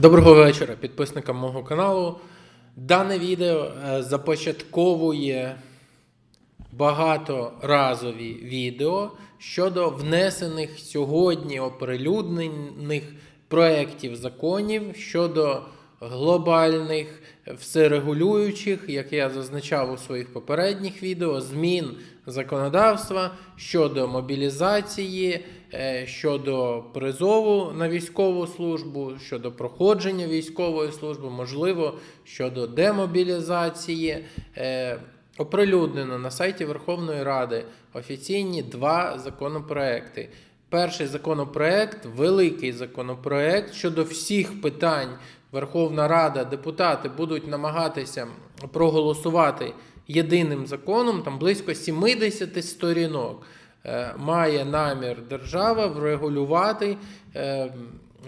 Доброго вечора підписникам мого каналу. Дане відео е, започатковує багаторазові відео щодо внесених сьогодні оприлюднених проєктів законів щодо глобальних всерегулюючих, як я зазначав у своїх попередніх відео, змін законодавства щодо мобілізації, щодо призову на військову службу, щодо проходження військової служби, можливо, щодо демобілізації. Е, Оприлюднено на сайті Верховної Ради офіційні два законопроекти. Перший законопроект великий законопроект щодо всіх питань. Верховна Рада, депутати будуть намагатися проголосувати єдиним законом, там близько 70 сторінок. Е, Має намір держава врегулювати, е,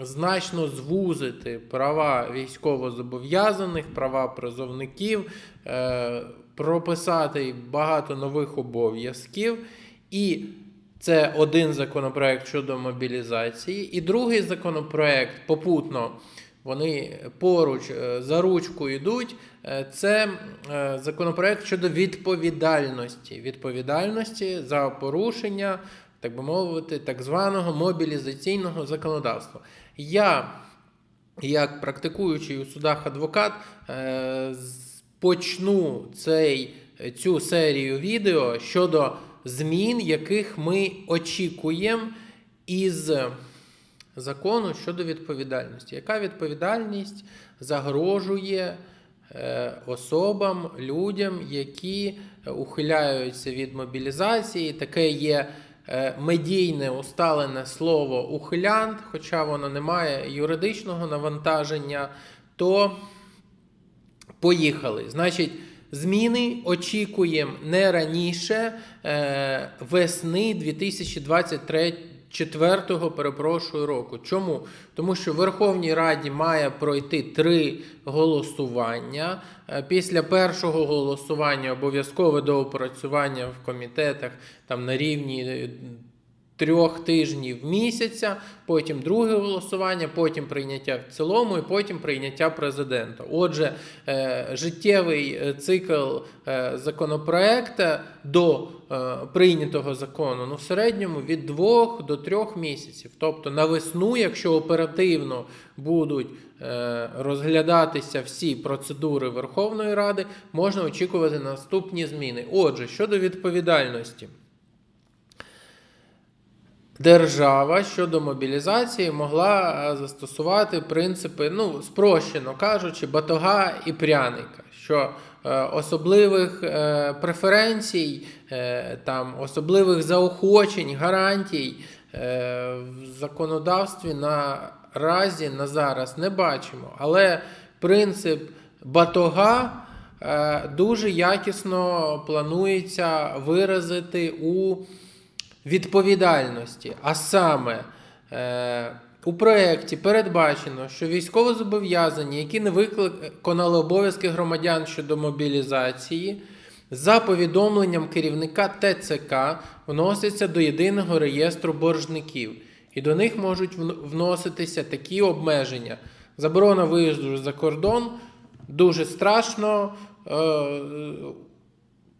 значно звузити права військовозобов'язаних, права призовників, е, прописати багато нових обов'язків. І це один законопроект щодо мобілізації, і другий законопроект попутно. Вони поруч е, за ручку йдуть. Е, Це е, законопроект щодо відповідальності. Відповідальності за порушення, так би мовити, так званого мобілізаційного законодавства. Я, як практикуючий у судах адвокат, почну цей, цю серію відео щодо змін, яких ми очікуємо із закону щодо відповідальності. Яка відповідальність загрожує е, особам, людям, які е, ухиляються від мобілізації? Таке є е, медійне усталене слово ухилянт, хоча воно не має юридичного навантаження, то поїхали. Значить, зміни очікуємо не раніше е, весни 2023 Четвертого, перепрошую року. Чому? Тому що в Верховній Раді має пройти три голосування. Е, Після першого голосування обов'язкове доопрацювання в комітетах там на рівні е, трьох тижнів місяця, потім друге голосування, потім прийняття в цілому, і потім прийняття президента. Отже, е, життєвий е, цикл е, законопроекту до прийнятого закону ну, в середньому від двох до трьох місяців. Тобто на весну, якщо оперативно будуть розглядатися всі процедури Верховної Ради, можна очікувати наступні зміни. Отже, щодо відповідальності. Держава щодо мобілізації могла е, застосувати принципи, ну, спрощено кажучи, батога і пряника, що е, особливих е, преференцій, там, особливих заохочень, гарантій в законодавстві наразі на зараз не бачимо. Але принцип батога дуже якісно планується виразити у відповідальності. А саме е, у проєкті передбачено, що військовозобов'язані, які не виконали обов'язки громадян щодо мобілізації, за повідомленням керівника ТЦК вносяться до єдиного реєстру боржників. І до них можуть вноситися такі обмеження. Заборона виїзду за кордон дуже страшно. Е,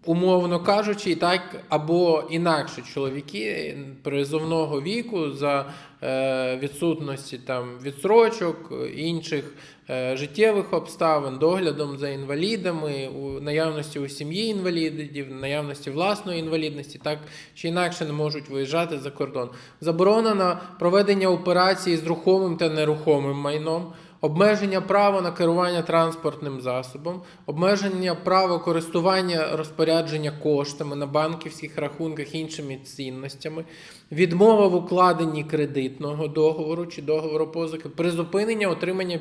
умовно кажучи, так або інакше чоловіки призовного віку за е, відсутності там відсрочок, інших е, життєвих обставин, доглядом за інвалідами, у наявності у сім'ї інвалідів, наявності власної інвалідності, так чи інакше не можуть виїжджати за кордон. Заборонено проведення операцій з рухомим та нерухомим майном. Обмеження права на керування транспортним засобом, обмеження права користування розпорядження коштами на банківських рахунках іншими цінностями, відмова в укладенні кредитного договору чи договору позики, призупинення отримання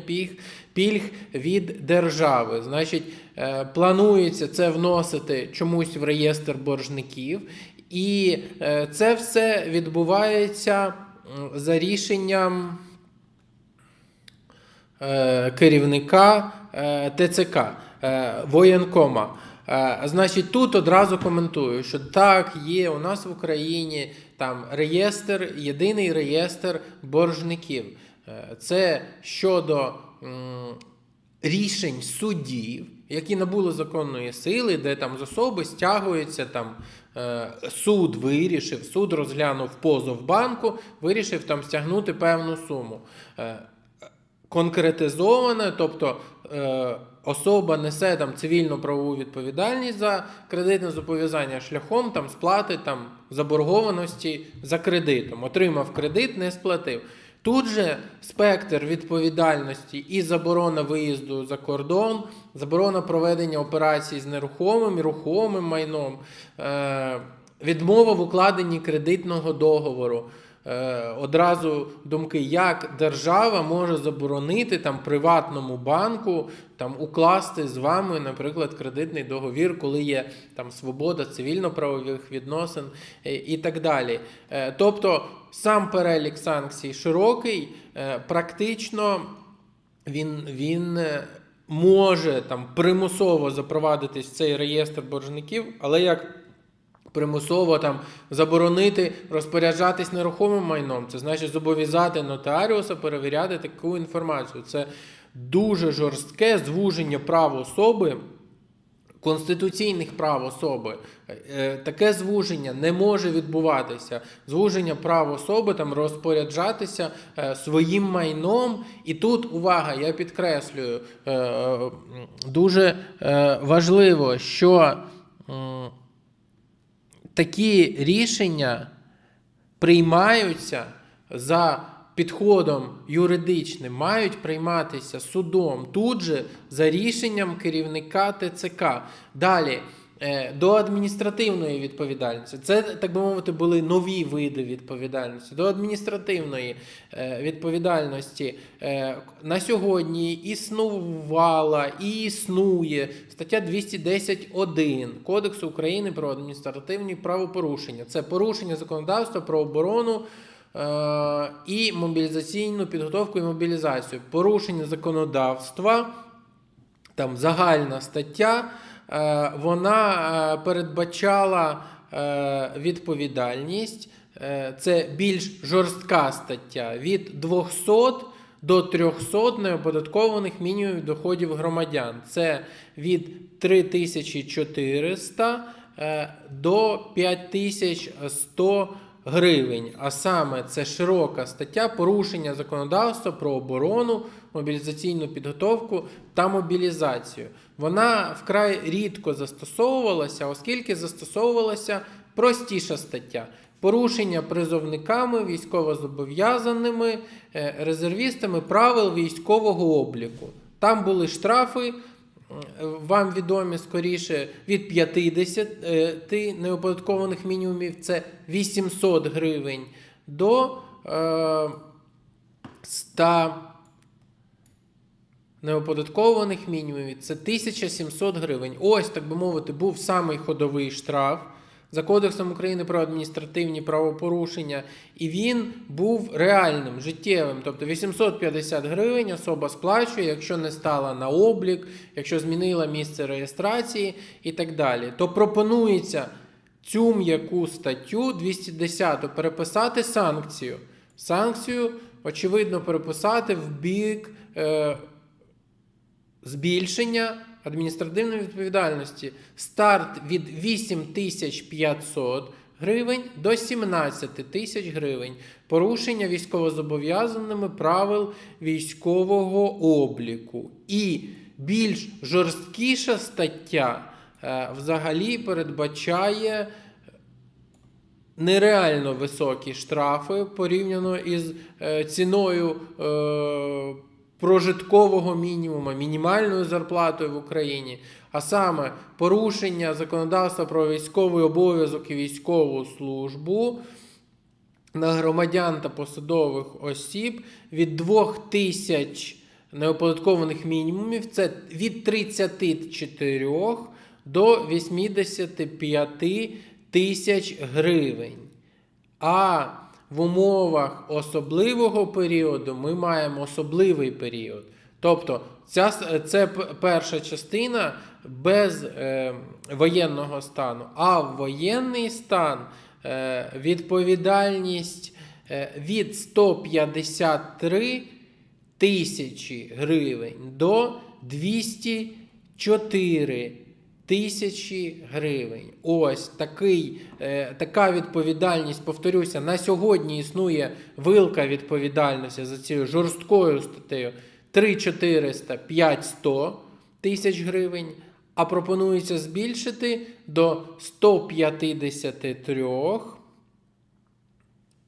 пільг, від держави. Значить, е, планується це вносити чомусь в реєстр боржників, і е, це все відбувається за рішенням керівника е, ТЦК е, воєнкома. Е, Значить, тут одразу коментую, що так, є у нас в Україні там реєстр, єдиний реєстр боржників. Е, Це щодо рішень суддів, які набули законної сили, де там з особи стягується там. е, Суд вирішив, суд розглянув позов банку, вирішив там стягнути певну суму. Конкретизоване, тобто е, особа несе там цивільну правову відповідальність за кредитне зобов'язання шляхом там сплати там заборгованості за кредитом. Отримав кредит, не сплатив. Тут же спектр відповідальності і заборона виїзду за кордон, заборона проведення операцій з нерухомим і рухомим майном, е, відмова в укладенні кредитного договору. Е, одразу думки, як держава може заборонити там приватному банку там укласти з вами, наприклад, кредитний договір, коли є там свобода цивільно-правових відносин е, і так далі. Е, тобто сам перелік санкцій широкий, практично він, він може там примусово запровадитись цей реєстр боржників, але як примусово там заборонити розпоряджатись нерухомим майном, це значить зобов'язати нотаріуса перевіряти таку інформацію. Це дуже жорстке звуження прав особи. Конституційних прав особи Е, таке звуження не може відбуватися. Звуження прав особи там розпоряджатися е, своїм майном. І тут увага, я підкреслюю, е, е, дуже е, важливо, що такі рішення приймаються за підходом юридичним, мають прийматися судом тут же за рішенням керівника ТЦК. Далі. Е, До адміністративної відповідальності. Це, так би мовити, були нові види відповідальності. До адміністративної е, відповідальності е, на сьогодні існувала і існує стаття 210.1 Кодексу України про адміністративні правопорушення. Це порушення законодавства про оборону і мобілізаційну підготовку і мобілізацію. Порушення законодавства там загальна стаття, вона е, передбачала е, відповідальність. Е, Це більш жорстка стаття від 200 до 300 неоподаткованих мінімумів доходів громадян. Це від 3400 е, до 5100 гривень. А саме це широка стаття порушення законодавства про оборону, мобілізаційну підготовку та мобілізацію. Вона вкрай рідко застосовувалася, оскільки застосовувалася простіша стаття. Порушення призовниками, військовозобов'язаними, е, резервістами правил військового обліку. Там були штрафи, вам відомі скоріше від 50 е, неоподаткованих мінімумів, це 800 гривень, до е, 100 неоподаткованих мінімумів, це 1700 гривень. Ось, так би мовити, був самий ходовий штраф за Кодексом України про адміністративні правопорушення, і він був реальним, життєвим. Тобто 850 гривень особа сплачує, якщо не стала на облік, якщо змінила місце реєстрації і так далі. То пропонується цю м'яку статтю 210 переписати санкцію. Санкцію, очевидно, переписати в бік. Е, збільшення адміністративної відповідальності. Старт від 8500 гривень до 17 тисяч гривень. Порушення військовозобов'язаними правил військового обліку. І більш жорсткіша стаття е, взагалі передбачає нереально високі штрафи порівняно із е, ціною е, прожиткового мінімуму, мінімальною зарплатою в Україні, а саме порушення законодавства про військовий обов'язок і військову службу на громадян та посадових осіб від 2 тисяч неоподаткованих мінімумів це від 34 до 85 тисяч гривень. А в умовах особливого періоду ми маємо особливий період. Тобто, ця, це перша частина без е, воєнного стану, а в воєнний стан е, відповідальність е, від 153 тисячі гривень до 204 тисячі гривень. Ось такий, е, така відповідальність, повторюся, на сьогодні існує вилка відповідальності за цією жорсткою статтею 3400 5100 тисяч гривень, а пропонується збільшити до 153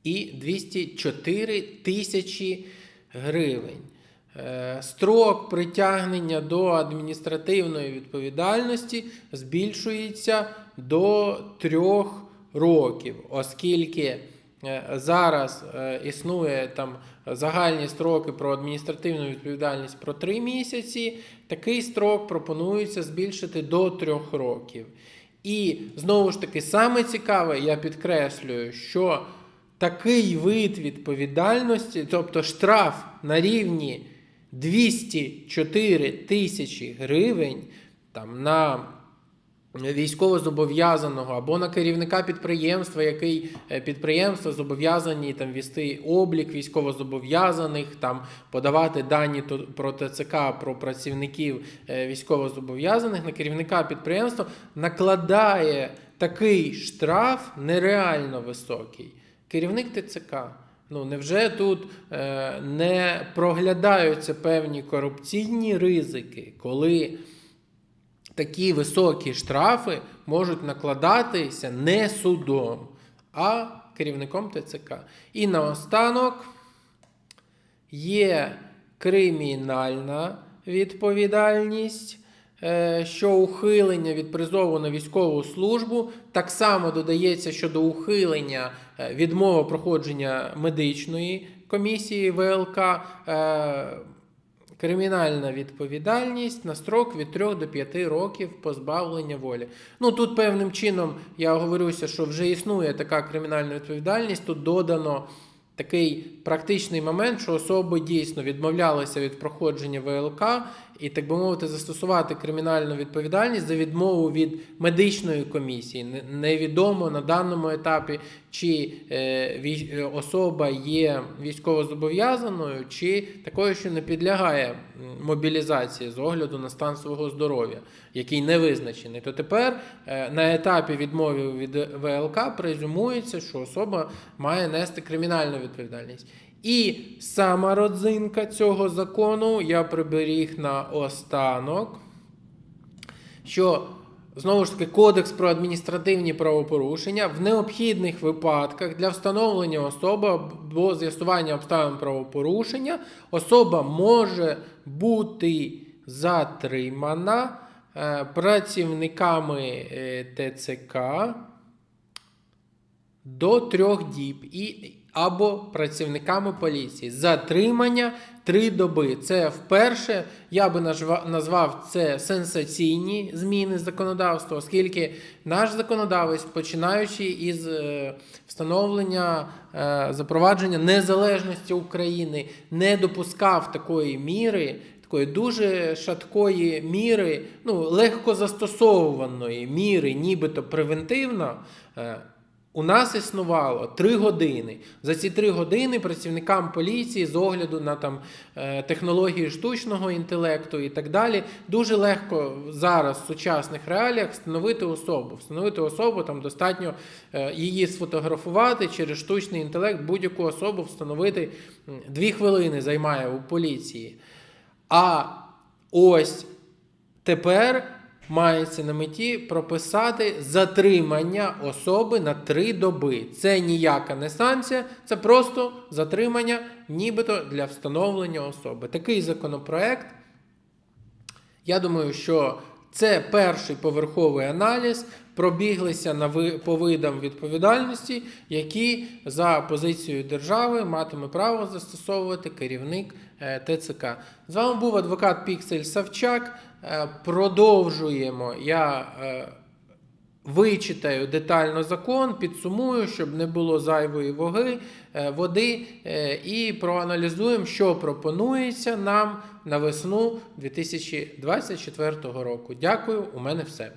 і 204 тисячі гривень. Е, Строк притягнення до адміністративної відповідальності збільшується до трьох років, оскільки е, зараз е, існує там загальні строки про адміністративну відповідальність про 3 місяці. Такий строк пропонується збільшити до 3 років. І знову ж таки, саме цікаве, я підкреслюю, що такий вид відповідальності, тобто штраф на рівні 204 тисячі гривень там, на військовозобов'язаного або на керівника підприємства, який е, підприємства зобов'язані там вести облік військовозобов'язаних, там подавати дані про ТЦК, про працівників е, військовозобов'язаних на керівника підприємства накладає такий штраф нереально високий. Керівник ТЦК. Ну, невже тут е, не проглядаються певні корупційні ризики, коли такі високі штрафи можуть накладатися не судом, а керівником ТЦК. І наостанок є кримінальна відповідальність, що ухилення від призову на військову службу так само додається щодо ухилення е, відмови проходження медичної комісії ВЛК. е, Кримінальна відповідальність на строк від 3 до 5 років позбавлення волі. Ну тут певним чином я говорюся, що вже існує така кримінальна відповідальність. Тут додано такий практичний момент, що особи дійсно відмовлялися від проходження ВЛК і, так би мовити, застосувати кримінальну відповідальність за відмову від медичної комісії. Невідомо на даному етапі, чи е, особа є військовозобов'язаною, чи такою, що не підлягає мобілізації з огляду на стан свого здоров'я, який не визначений. То тепер е, на етапі відмови від ВЛК презюмується, що особа має нести кримінальну відповідальність. І сама родзинка цього закону я приберіг на останок, що знову ж таки Кодекс про адміністративні правопорушення в необхідних випадках для встановлення особи або з'ясування обставин правопорушення особа може бути затримана е, працівниками е, ТЦК до трьох діб. І або працівниками поліції. Затримання три доби. Це вперше я би назвав це сенсаційні зміни законодавства, оскільки наш законодавець, починаючи із е, встановлення е, запровадження незалежності України, не допускав такої міри. Такої дуже шаткої міри, ну легко застосовуваної міри, нібито превентивно, е, у нас існувало три години. За ці три години працівникам поліції з огляду на там е, технології штучного інтелекту і так далі дуже легко зараз в сучасних реаліях встановити особу. Встановити особу там достатньо е, її сфотографувати через штучний інтелект. Будь-яку особу встановити дві хвилини займає у поліції. А ось Тепер мається на меті прописати затримання особи на три доби. Це ніяка не санкція, це просто затримання, нібито для встановлення особи. Такий законопроект. Я думаю, що це перший поверховий аналіз. Пробіглися на ви, по видам відповідальності, які за позицією держави матиме право застосовувати керівник е, ТЦК. З вами був адвокат Піксель Савчак. Е, продовжуємо. Я е, вичитаю детально закон, підсумую, щоб не було зайвої воги, е, води, і проаналізуємо, що пропонується нам на весну 2024 року. Дякую, у мене все.